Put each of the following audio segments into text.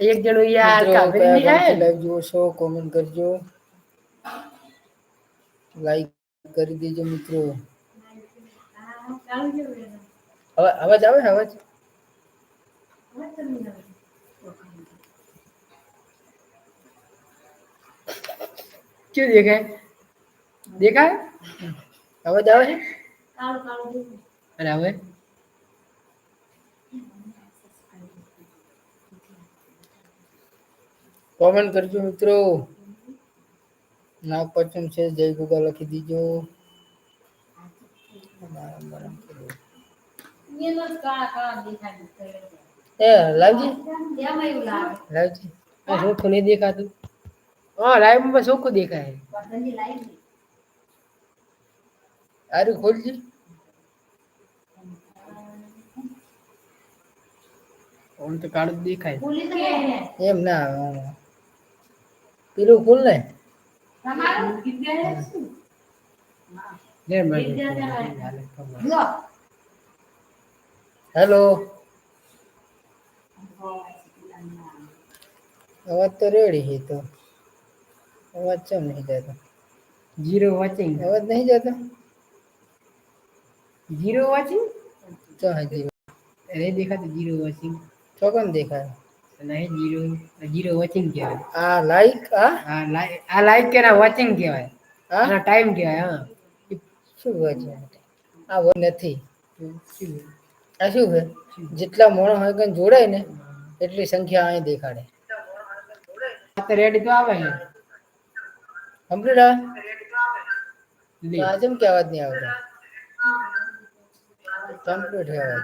એક જણો યાર મિત્રો કાબરી કયા નહીં આવે ગામથી લાઈવ જુઓ છો કોમેન્ટ કરજો લાઈક કરી દેજો મિત્રો આ ચાલુ કેવું છે? હવે અવાજ આવે છે અવાજ હવે તમને આવે. શું દેખાય દેખાય અવાજ આવે છે કાળું કોમેન્ટ કરજો મિત્રો નાગ પાંચમ છે જય ગોગા લખી દીજો એનો જ કાળા કાળા દેખાય છે. એ લાવજી એમાં એવું લાગે. લાવજી આ ચોખ્ખું નહીં દેખાતું હા લાઈવ માં ચોખ્ખું દેખાય બધાની લાઈન નહીં. આરું ખોલજી ઓમ તો કાળું જ દેખાય ખુલી તો ગઈ ને. એમ ના આવે આમાં. પેલું ખોલ ને? હાલે. અવાજ તો રેડી છે તો. અવાજ ચમ નહીં જતો? જીરો વોચિંગ અવાજ નહીં જતો? જીરો વોચિંગ તો હજી? અરે દેખાતું જીરો વોચિંગ ચોકન દેખાય? નહીં જીરો જીરો વોચિંગ કહેવાય. આ લાઈક આ? લાઈક આ લાઈક કે ના વોચિંગ કહેવાય. હા? ટાઈમ કહેવાય હા. શું છે? આ હોય નથી? આ શું છે જેટલા મોણો હોય કઈ જોડાય ને એટલી સંખ્યા અહીં દેખાડે. તો રેડી તો આવે ને. કમ્પ્લીટ આવે લે. આ જેમ કે અવાજ નહીં આવતો. કમ્પ્લીટ છે અવાજ.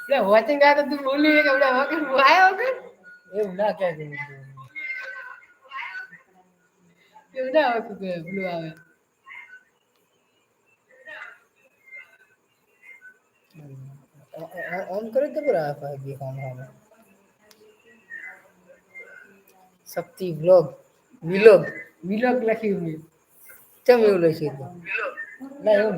એટલે વોચિંગ આ તો તું બોલી કે આપણે વગર હું આયો વગર એવું ના કહેજો મિત્રો એવું ના આવે કે પેલું આવે અ- અ- ઓન કરે તો બરાબર આપા બી કામ આવે શક્તિ વ્લોગ વિલોગ વિલોગ લખ્યું મેં ચમ એવું લખ્યું હતું ના એવું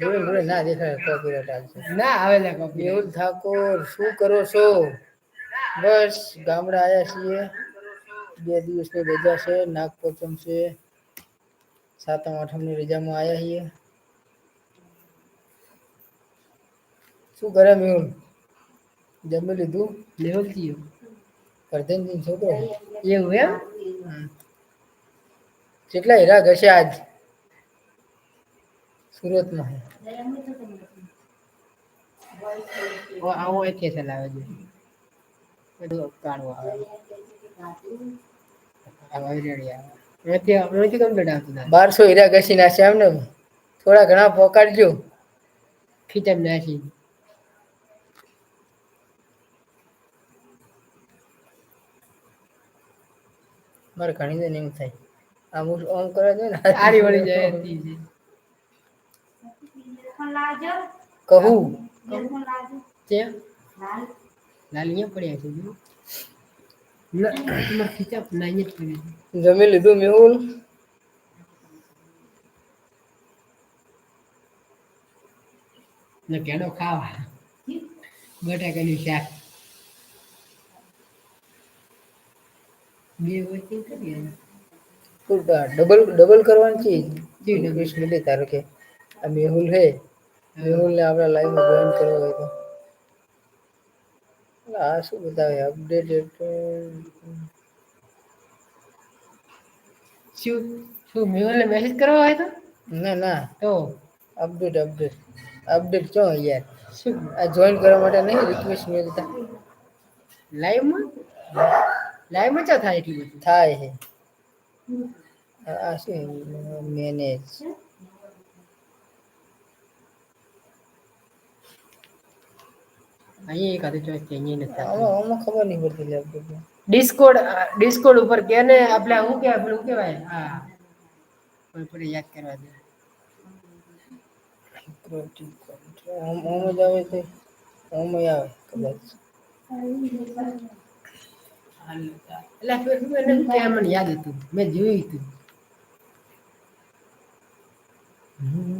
નહીં. જોડે જોડે ના દેખાય કોપીરાઇટ આવશે ના આવે લે કોપી મેહુલ ઠાકોર શું કરો છો બસ ગામડે આવ્યા છીએ બે દિવસની રજા છે નાગપંચમ છે સાતમ આઠમની રજામાં આવ્યા છીએ શું કરે મેહુલ જમી લીધું લેવલ થયો કરધનજી છોકરો એવું એમ હમ. કેટલા હીરા ઘસે આજ સુરતમાં ઓ આવો એકે ચલાવે છે. બધું કાઢવા આવે. બારસો હીરા ઘસી નાખ્યા એમને. થોડા ઘણા પોકાડજો ખીચમ નાખી. મારે ઘણી ને એમ થાય. આમ આમ કરે છે ને. આરી વળી જાય. હતી છે. પણ લાજો કહું પણ લાજો ત્યાં લાલ લાલ અહીંયા પડ્યા છે જો ના તમારે ખીચા ના અહીંયા જ કર્યું છે. જમી લીધું મેહુલ ને કેડો ખાવા બટાકાનું શાક બે વચ્ચે કરીએ ડબલ ડબલ કરવાની છે જી, double. વીસ મિનિટ ધારો કે આ મેહુલ હે મેહુલ ને આપણે લાઈવ માં જોઈન કરવો હોય તો એટલે આ શું બતાવે અપડેટ શું શું મેહુલને મેસેજ કરવા હોય તો ના ના તો અપડેટ અપડેટ અપડેટ ક્યો યાર શું આ જોઈન કરવા માટે નહીં રિક્વેસ્ટ મેળવતા લાઈવમાં લાઈવમાં ચા થાય એટલું બધું થાય છે આ આ શું મેનેજ અહીંયા એક હાથે ચોઈસ છે અહીંયા નથી આમાં આમાં ખબર નહીં પડતી લે update માં. ડિસ્કોડ ડિસ્કોડ ઉપર કે ને આપણે શું કહેવાય પેલું શું કહેવાય હા પણ પેલું યાદ કરવા દે આમ આમ જ આવે તો આમ ય આવે કદાચ એટલે પેલું એને શું કહેવાય મને યાદ હતું મેં જોયું હતું મને ભૂલી ગયું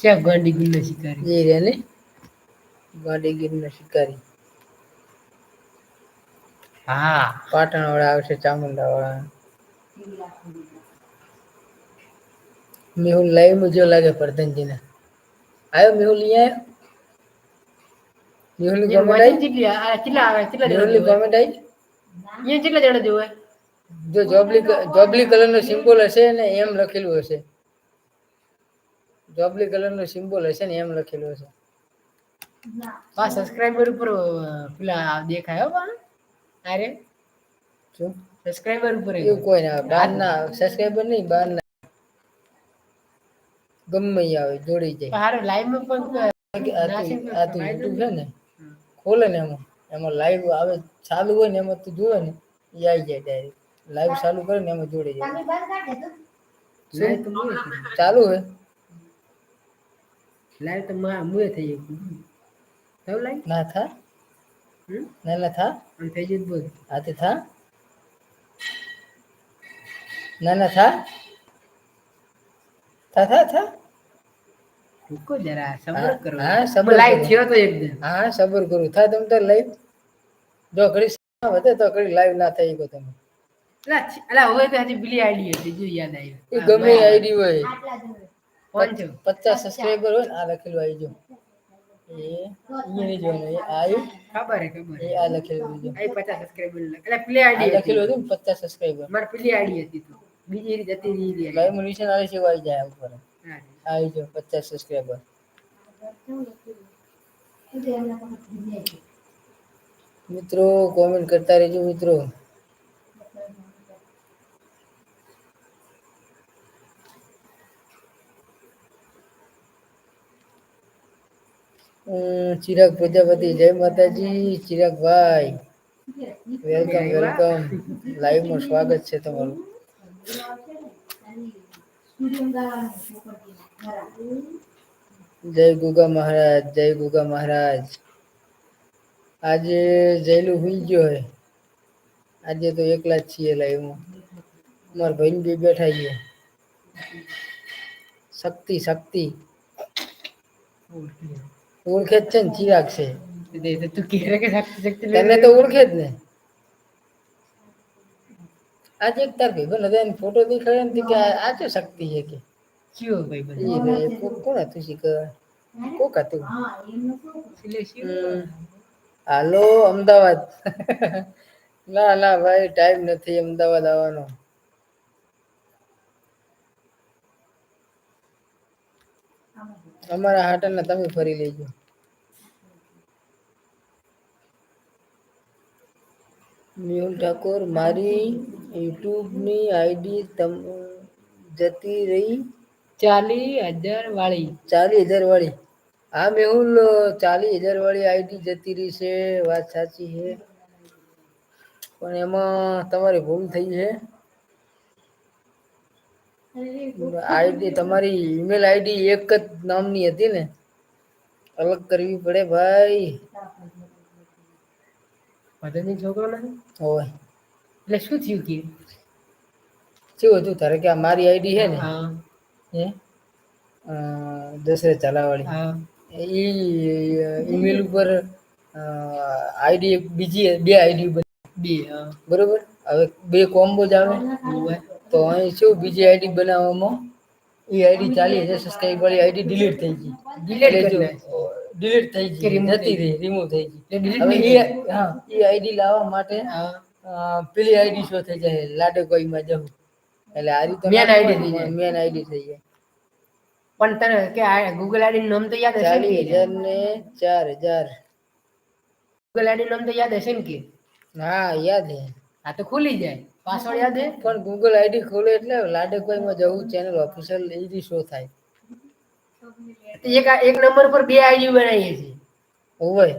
ચેક ગાંડી ગુલ્લો શિકારી? એ રે ને. ગાંડી ગીર નો શિકારી. હા. પાટણ વાળા આવશે ચામુંડા વાળા મેહુલ લાઈવમાં જો લાગે પ્રધાનજી ને આવ્યો મેહુલ અહીંયા? આવ્યો મેહુલની એ કોમેન્ટ આવી કેટલી આવે? કેટલા જણા મેહુલની જોવે? કોમેન્ટ આવી? અહીંયા કેટલા જણા જોવે? જો જોબલી જોબલી કલર નો સિમ્બોલ હશે ને એમ લખેલું હશે. જોબલી કલર નો સિમ્બોલ હશે ને એમ લખેલું હશે. હા સબસ્ક્રાઇબર ઉપર પેલા દેખાય હો અરે શું? સબસ્ક્રાઇબર ઉપર એવું કોઈ ના બહાર ના સબસ્ક્રાઇબર નહીં બહાર ના. ગમે આવે જોડી જાય. હારે લાઈવમાં પણ આ તું યુટ્યુબ છે ને? ખોલે ને એમાં. એમાં લાઈવ આવે ચાલુ હોય ને એમાં તું જોવે ને એ આવી જાય ડાયરેક્ટ લાઈવ ચાલુ કરે ને એમાં જોડી જાય. ચાલુ હે લાઈવ તો મા મુએ થઈ ગયું. થયું લાઈવ ના થા. હમ? ના ના થા. આમ થઈ ગયું બોલ. હાથે થા. ના ના થા. થા થા થા. રૂકો જરા સબર કરો. હા, સબર લાઈવ થયો તો એકદમ હા સબર કરું. થા તમ તો લાઈવ જો ઘડી વધે તો ઘડી લાઈવ ના થઈ ગયો તમે. અલા અલા હવે તો હજી બિલી આઈડી હતી જો યાદ એ આવ્યું ગમે આઈડી હોય. આટલા પચાસ સબસ્ક્રાઈબર હોય ને આ લખેલું આવી જો એ અહીંયા જોવાનું આવ્યું ખબર હે ખબર એ આ લખેલું બીજું આઈ પચાસ સબસ્ક્રાઇબર એટલે પેલી આઈડી લખેલું હતું પચાસ સબસ્ક્રાઈબર મારી પેલી આઈડી હતી તો. બીજી રીતે હતી આવે છે આવી જાય ઉપર. આવી જો પચાસ સબસ્ક્રાઈબર મિત્રો કોમેન્ટ કરતા રહેજો મિત્રો. ચિરાગ પ્રજાપતિ, જય માતાજી ચિરાગભાઈ વેલકમ વેલકમ લાઈવમાં સ્વાગત છે તમારું. જય ગુગા મહારાજ, જય ગુગા મહારાજ. આજે જયલું હુઈ ગયો હે. આજે તો એકલા જ છીએ લાઈવમાં મારા ભાઈ બી બેઠા ગયો શક્તિ શક્તિ. ઓળખે જ છે ને ચિરાગ છે. તો કહે કે શક્તિ શક્તિ તને તો ઓળખે જ ને. આજે એક તાર ભાઈ બને એને ફોટો દેખાડ્યો ને કે આ શું શક્તિ છે કે? કયો ભાઈ એ બધું રે, કો- કોણ હતું શીખ કોક હતું. હાલો અમદાવાદ. ના ના ભાઈ ટાઈમ નથી અમદાવાદ આવવાનો. અમારા હાટલ તમે ફરી લેજો. મેહુલ ઠાકોર મારી યુટ્યુબની આઈડી તમ જતી રહી. ચાલી હજાર વાળી ચાલીસ હજાર વાળી હા મેહુલ ચાલીસ હજાર વાળી આઈડી જતી રહી છે વાત સાચી છે. પણ એમાં તમારી ભૂલ થઈ છે. આઈડી તમારી ઈમેલ આઈડી એક જ નામની હતી ને અલગ કરવી પડે ભાઈ પતંગની છોકરો નથી હોય એટલે શું થયું કે શું હતું તારે કે આ મારી આઈડી છે ને હા હે અ, દશરથ ઝાલાવાળી હા એ ઈમેલ ઉપર આઈડી બીજી બે આઈડી બે હા બરોબર હવે બે કોમ્બો જ આવે હોય. તો અહીં શું બીજી આઈડી બનાવવામાં? એ આઈડી ચાલી છે સબસ્ક્રાઇબ વાળી આઈડી ડિલીટ થઈ ગઈ. ડિલીટ કરી જો, થઈ ગઈ. થઈ રિમૂવ થઈ ગઈ. હવે એ હા. એ આઈડી લાવવા માટે પેલી આઈડી શો થઈ જાય? લાડકોઈમાં જવું. એટલે આ રીતે મેન આઈડી થઈ જાય. મેન આઈડી થઈ જાય. પણ તને કે ગૂગલ આઈડી નામ તો યાદ હશે ચાલીસ હજાર ને ચાર હજાર. ગૂગલ આઈડી નામ તો યાદ હશે ને કે? હા યાદ હે. આ તો ખુલી જાય. પાસવર્ડ યાદ હે? પણ ગૂગલ આઈડી ખોલે એટલે લાડકોઈમાં જવું ચેનલ ઓફિશિયલ એજી શો થાય. એક એક નંબર પર બે આઈડી બનાવીએ છીએ. હોય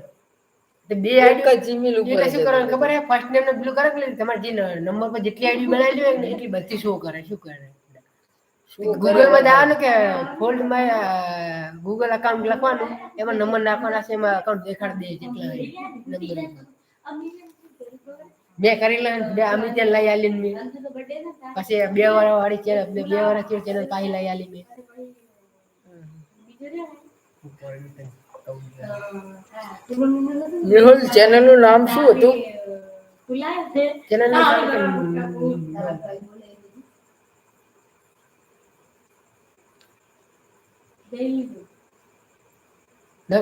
તો બે આઈડી કા જીમેલ ઉપર એ શું કરવાનું ખબર હે ફર્સ્ટ નેમ ને પેલું કરે કે તમારે જે નંબર પર જેટલી આઈડી બનાવેલી હોય ને એટલી બધી શો કરે. શું કરે? શું કરે. ગૂગલમાં જવાનું કે ફોલ્ડમાં ગૂગલ અકાઉન્ટ લખવાનું? એમાં નંબર નાખવાના છે એમાં અકાઉન્ટ દેખાડી દે જેટલા નંબર મેં કરી લે, બે અમે ત્યાં લઈ આલી મેં. પછી બે વાર વાળી ચેનલ, બે વાર ચેનલ પાછી લઈ આલી મેં. મેહુલ ચેનલનું નામ શું હતું?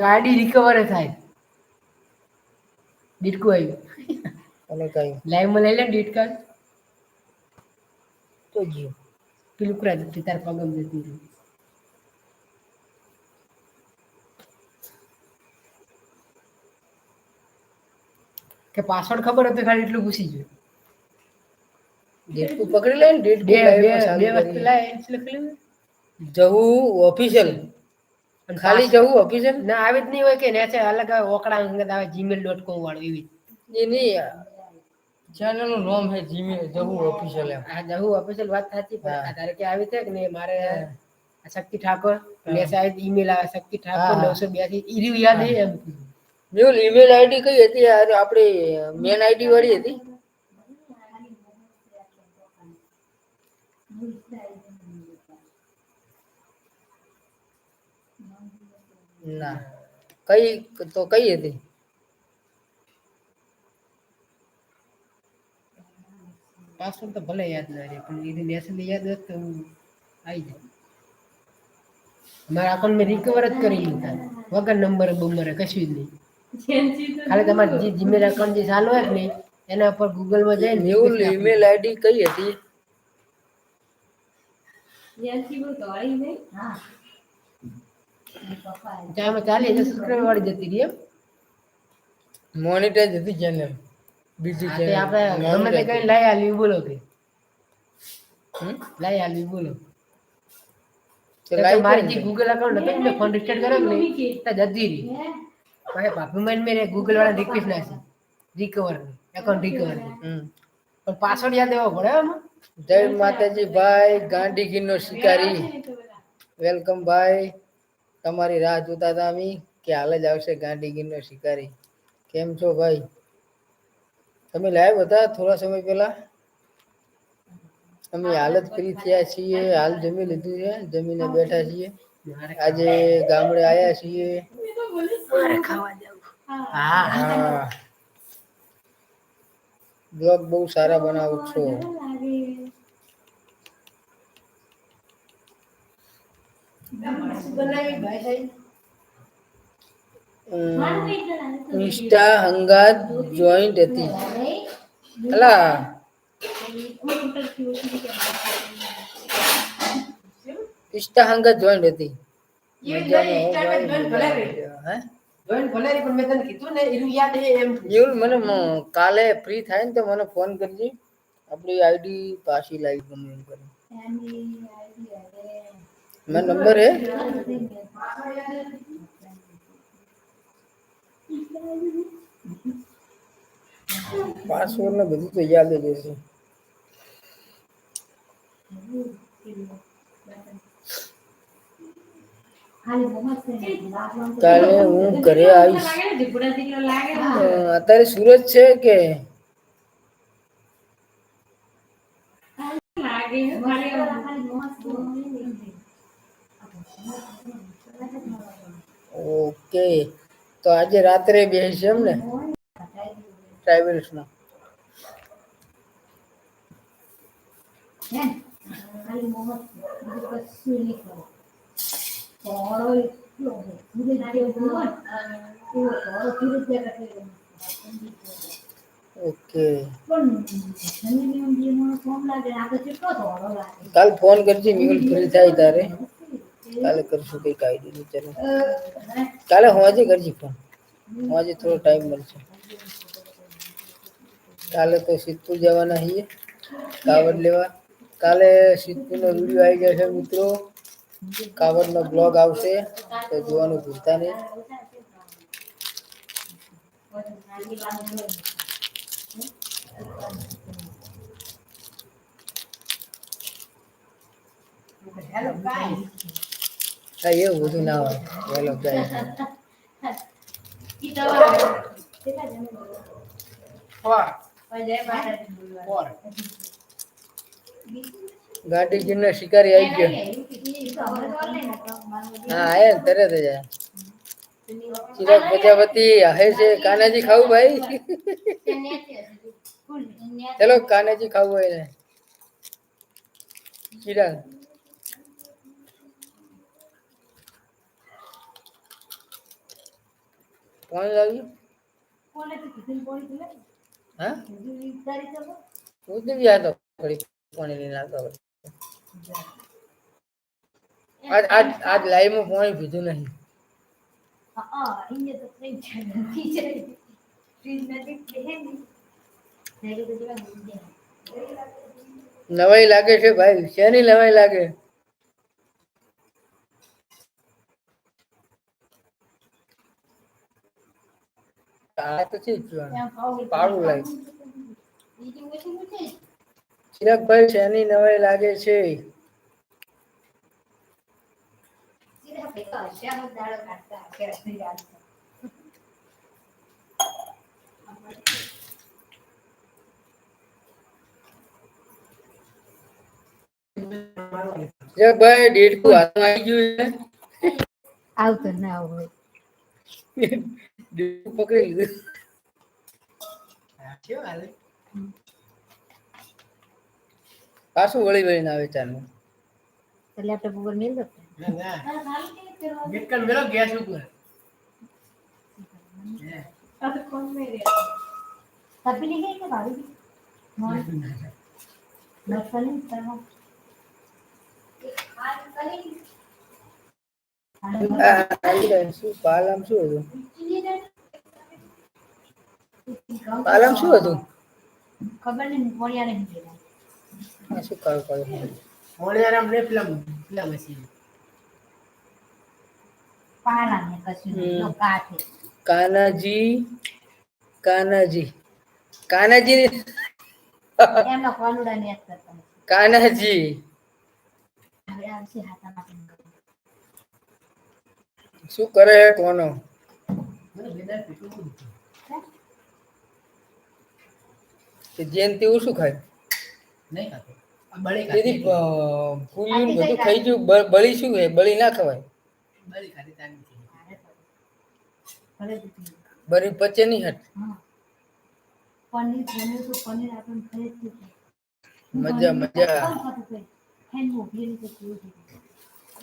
આઈડી રિકવર થાય. ડીટકુ આવ્યું અને કઈ લાઈવમાં લઈ લે ડીટ કર તો ગયું પેલું કરા જતી તાર પગમ જતી રહી કે પાસવર્ડ ખબર હતો ખાલી એટલું પૂછી ગયું. ડેટકુ પકડી લે ને બે બે વસ્તુ લાય લખેલું જવું ઓફિશિયલ ખાલી જવું ઓફિશિયલ ના આવી જ નહીં હોય કે નેચે અલગ આવે ઓકડા અંગત આવે જીમેલ ડોટ કોમ વાળું એવી એ નહીં ચેનલનું નામ છે જીમી જવું ઓફિશિયલ એમ આ જહુ ઓફિશિયલ વાત સાચી પણ હા. ધારે કે આવી છે કે ને મારે હા. શક્તિ ઠાકોર હા. ને સાહેબ ઈમેલ આવે શક્તિ ઠાકોર હા, હા. નવસો બ્યાસી ઈર્યું યાદ હે એમ મેહુલ ઈમેલ આઈડી કઈ હતી યાર આપણે મેન આઈડી વાળી હતી ના કઈ તો કઈ હતી પાસવર્ડ તો ભલે યાદ ના રહે પણ એની નેશન યાદ હોત તો હું આવી જાય મારા અકાઉન્ટ મેં રિકવર જ કરી લીધા. વગર નંબર બંબર કશું જ નહીં. ખાલી તમારે જે જીમેલ અકાઉન્ટ જે ચાલુ હોય ને એના ઉપર ગૂગલમાં જઈને મેહુલ request નાખવાની. ઈમેલ આઈડી કઈ હતી? ચામાં ચાલી subscriber વાળી જતી રહી એમ? મોનેટાઈઝ હતી ચેનલ બીજી છે આપણે ગમે તે કઈ લઈ આલી બોલો કે. લઈ આલી બોલો. મારી જે ગૂગલ અકાઉન્ટ હતું ને મેં ફોન રિસ્ટાર્ટ કર્યો ને નહીં તો જતી રહી મારે ભાભી મેં ગૂગલ વાળા રિક્વેસ્ટ નાખી. રિકવર એકાઉન્ટ રિકવર પણ પાસવર્ડ યાદ દેવો પડે આમાં. જય માતાજી ભાઈ ગાંધીગીરનો શિકારી વેલકમ ભાઈ. તમારી રાહ જોતા હતા અમે કે હાલ જ આવશે ગાંધીગીરનો શિકારી. કેમ છો ભાઈ? તમે લાઈવ હતા થોડા સમય પહેલા? અમે હાલત ફ્રી થયા છીએ હાલ જમી લીધું છે જમીને બેઠા છીએ. આજે ગામડે આયા છીએ. મારે ખાવા જવું હા હા. બ્લોગ બહુ સારા બનાવો છો. બનાવી ભાઈ સાહેબ અમ, ઇન્સ્ટા હંગાત જોઈન્ટ હતી અલા ઇન્સ્ટા હંગાત જોઈન્ટ હતી એ મજામાં હો Instagram ભાઈ, joint ભલે મજામાં. હે જોઈન ભલે પણ મેં તને કીધું ને એનું યાદ છે એમ એવું મને મ- કાલે ફ્રી થાય ને તો મને ફોન કરજે આપણી આઈડી પાછી લાવી ગમે એમ કરી એની આઈડી હવે મારો નંબર હે પાસવર્ડ ને બધું તો યાદ જ હશે ખાલી મોહમ્મદ છે ને લાગવાનું તો કાલે હું ઘરે આવીશ અ, અત્યારે સુરત છે કે ખાલી મોહમ્મદ છે. ઓકે તો આજે રાત્રે બેસી એમ ને ટ્રાવેલ્સમાં હે? ખાલી મોહમ્મદ છે. બીજું કશું નહીં કરો. ધોળો એટલો છે. સુરત જેવો હોય ને, એવો ધોળો સુરત જેવા થઈ ગયો. ઓકે પણ જમીનની ઊંડીમાં ફોન લાગે ને આ તો કેટલો ધોળો લાગે કાલ ફોન કરજે મિનિટ ફ્રી થાય તારે કાલે કરશું કઈક આઈડી ની ચાલો હે? કાલે હોજે કરજે ફોન હોજે થોડો ટાઈમ મળશે કાલે તો સિદ્ધપુર જવાના છીએ કાવડ લેવા કાલે સિદ્ધપુરનો વિડીયો આવી જશે મિત્રો કાવડનો બ્લોગ આવશે તો જોવાનું ભૂલતા નહીં હેલો ગાઈસ હા એવું બધું ના હોય. વહેલો જાય ગાંધીજી ગાંધીજીનો શિકારી આવી ગયો. હા આયા ને તરત જ ચિરાગ પ્રજાપતિ હે છે કાનાજી ખાવું ભાઈ? ચલો કાનાજી ખાવું હોય ને. ચિરાગ. કોણ લાવ્યું કીધું? કોણ કીધું? હા? કીધું તો ઘડી લઈને આવતો આજ આજ આજ લાઈવમાં પાણી પીધું નહીં. નવાઈ લાગે છે ભાઈ શેની નવાઈ લાગે? આ તો છે? જ. ચિરાગભાઈ શેની નવાઈ લાગે છે. ચિરાગભાઈ ડેડકું હાથમાં આવી ગયું છે? આવતો ના હોય. પકડી લીધું કેવું હાલે પાછું વળી વળીને આવે ચાલુ તો લેપટોપ ઉપર મેલ દો ના ના મિટકન મેલો ગેસ ઉપર હે. તપી ગઈ કે ભાવી નસલી તરફ આ આવી જાય. શું પાલમ શું હતું? પાલમ શું ખબર નહીં શું કશું કાનાજી કાનાજી. કાનાજી એમના ને. કાનાજી. હવે આવશે હાથામાં શું કરે કોનો? જયંતિ હું શું ખાય? ને બધું ખાઈ ગયું બળી શું હે બળી ના ખવાય. બળી પચે નહીં હટ. છે. મજા મજા. કોણ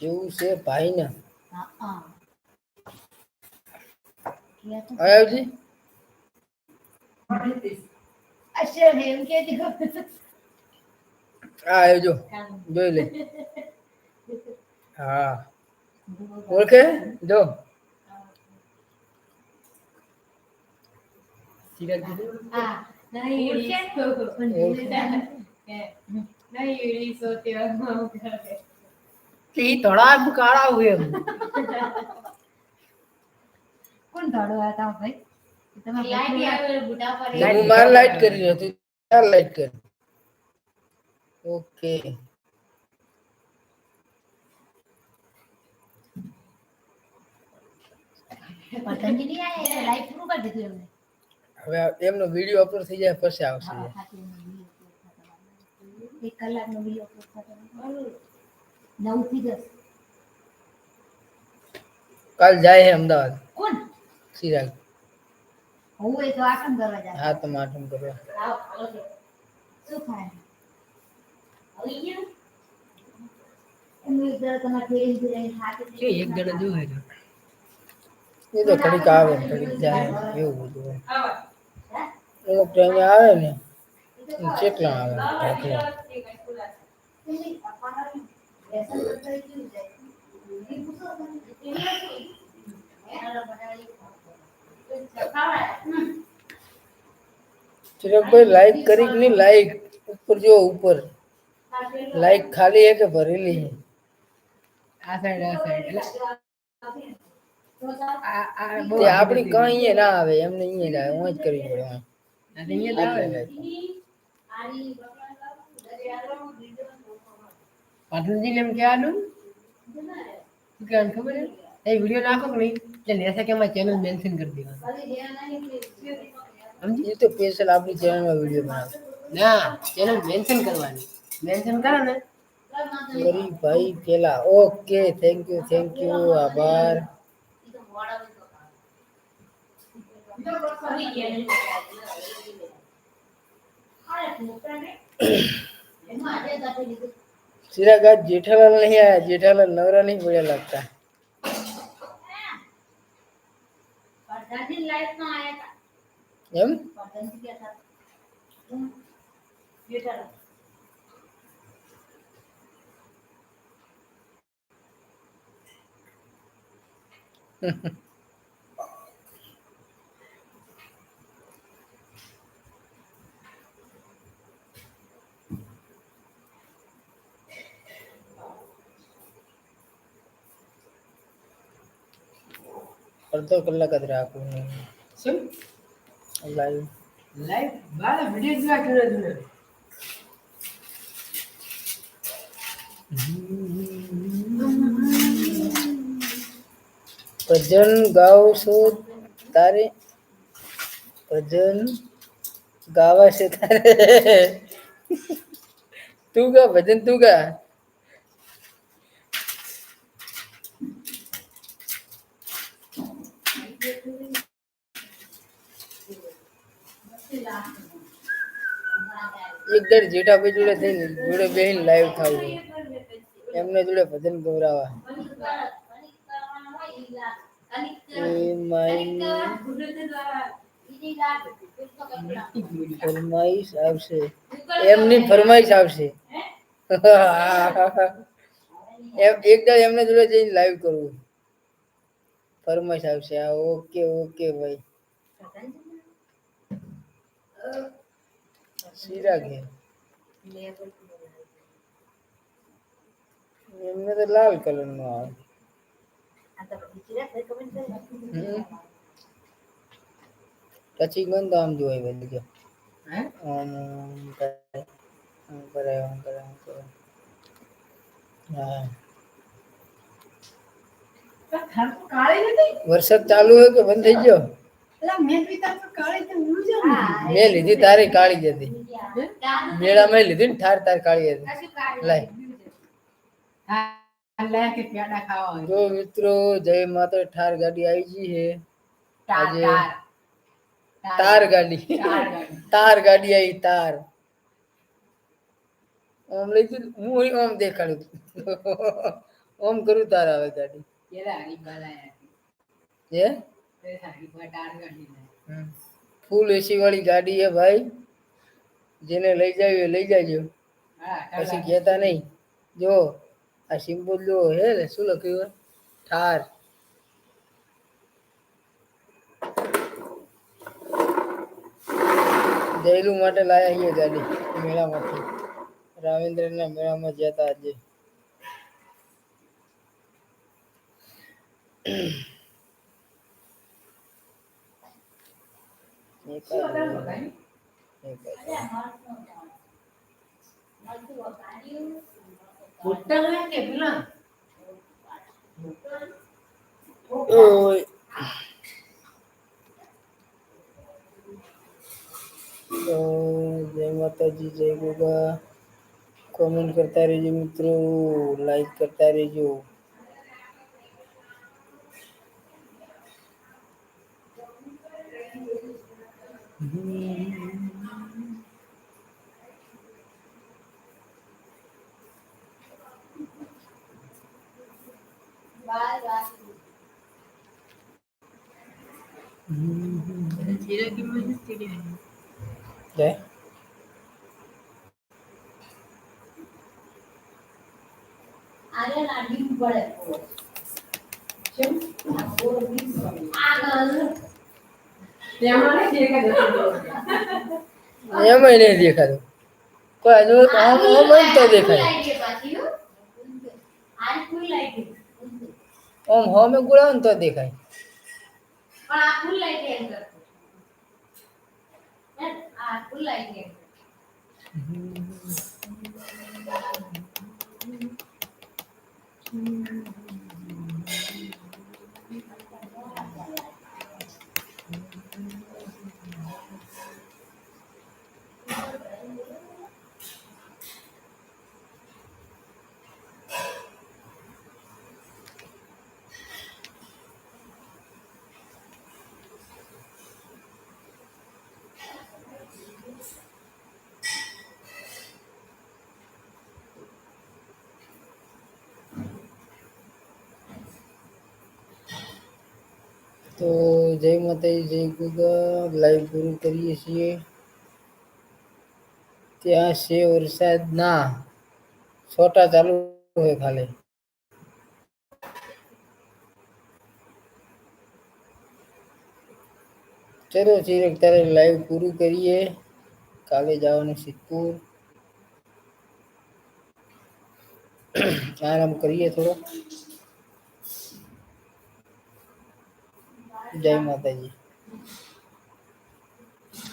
કેવું છે હા હા. અક્ષર ને એમ કે દીધો આ આવ્યો જો જોઈ લે. હા. ઓળખે? જો. કીધું હા નહીં ઓળખે? પણ ઓળખે. જોડે તે ઈ થોડા આમ કાળા હોય એમ કોણ દોડો હતા ભાઈ તમે લાઈટ આવે બુઢા પર લાઈટ હું માર લાઈટ કરી રહ્યો તું તાર લાઈટ કર ઓકે પતંગી નહીં આયા એટલે લાઈટ પૂરું કરી દીધું એમને હવે આ એમનો વિડીયો અપલોડ થઈ જાય પછી આવશે હા, ખાતું એનું video upload થતો. એક કલાકનો video upload થતો. નવ થી દસ કાલ જાય છે અમદાવાદ કોણ ચિરાગ હું એ તો આઠમ કરવા જાય હા તો માટમ કરવા શું થાય એનું એક દર તમારે ફેરી ફેરી હાથે કે એક જણા જો હે એ તો ઘડીક આવે ને ઘડીક જાય એવું બધું હોય. અમુક ટાઈમે આવે ને એ કેટલા આવે ઢાંકણા. વ્યસન કરતા હોય કેવું જાય? એ પૂછો તમે. હેલો, બનાવી. ચિરાગભાઈ લાઈક કરી કે નહીં લાઈક ઉપર જો ઉપર લાઈક ખાલી હે કે ભરેલી હે આ સાઈડ આ સાઈડ એટલે આ આ બહુ તે આપણી કઈ અહીંયા ના આવે એમને અહીંયા જ આવે હું જ કરવી પડે పాఠం చేయలేము క్యాలు ఇట్లా అనుకోలేదు ये वीडियो ना खोक नहीं चल ऐसा क्या मैं चैनल मेंशन कर देगा हम ये तो स्पेशल आपकी चैनल में वीडियो बना ना चैनल मेंशन करवानी मेंशन करा ना गरीब भाई केला okay thank you thank you आभार अरे मुक्ता ने एमा आदे दाते लिखो सीधा का जेठालाल नहीं आया जेठालाल नवरा नहीं बढ़िया लगता। है Mm-hmm. અડધો કલાક જ રાખવું શું લાઈવ લાઈવ બાર વિડીયો જોવા જુના જુના ભજન ગાવશો તારે ભજન ગાવા છે તારે તું ગા ભજન તું ગા એક જેઠા ભાઈ જોડે થઈને, જોડે બેહીને લાઈવ થવું એમને જોડે ભજન ગૌરાવા ફરમાઈશ આવશે. એમની ફરમાઈશ આવશે. એમ, એક દર એમને જોડે જઈને લાઈવ કરવું. ફરમાઈશ આવશે હા ઓકે ઓકે ભાઈ સિરાગ હે એમને તો લાલ કલર નો આવે હમ. પછી ગંધ આમ જોવાય બધી જો હે આમ કરે આમ કરે આમ કરે આમ કરે હા કાળી નથી વરસાદ ચાલુ હોય કે બંધ થઈ ગયો એટલે મેં વિચાર તો કાળી તો ઉજ્જવળ નથી. મેં લીધી તારી કાળી જ હતી મેળા મેં લીધી ને ઠાર તાર કાળી હતી લાય હા અલ્લાહ કે પ્યાડા ખાવા હોય જો મિત્રો જય માતા ઠાર ગાડી આવી ગઈ છે તાર આજે તાર તાર ગાડી તાર ગાડી. તાર ગાડી આવી તાર ઓમ લઈ ગયું હું અહીં ઓમ દેખાડ્યું ઓમ કરું તાર આવે ગાડી ફૂલ એસી વાળી ગાડી હે ભાઈ. જેને લઈ જાવી લઈ જાજો. પછી કહેતા નહીં. જો, આ સિમ્બોલ જો હે શું લખ્યું ઠાર જયલું માટે લાયા છીએ ગાડી મેળામાંથી. રાવેન્દ્રના મેળામાં જતા આજે. એક જ મિનિટ. એક જ મિનિટ. ભૂતલ હે કે પેલા ઓય તો જય માતાજી જય ગોગા કોમેન્ટ કરતા રહેજો મિત્રો લાઈક કરતા રહેજો Vai, vai. Tira aqui meu. É? એમાં નહીં દેખાતું કોઈ હજુ આમ આમ હોય ને તો દેખાય આ ફૂલ લાઈટ આમ હોમે ગુળાવ ને તો દેખાય પણ આ ફૂલ લાઈટ એમ કરતો હે? આ ફૂલ લાઈટ એમ તો જય માતાજી જય ગોગા લાઈવ પૂરું કરીએ છીએ ત્યાં છે વરસાદ ના છોટા ચાલુ હોય ખાલી ચલો ચિરક તારે લાઈવ પૂરું કરીએ કાલે જવાનું સિદ્ધપુર આરામ કરીએ થોડો જય માતાજી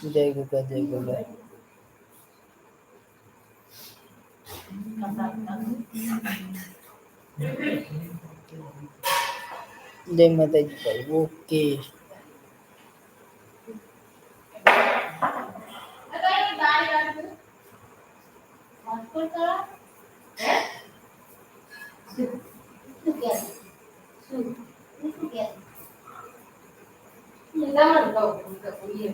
જય ગોગા જય ગોગા જય માતાજી ભાઈ ઓકે હોસ્પિટલ எல்லாமே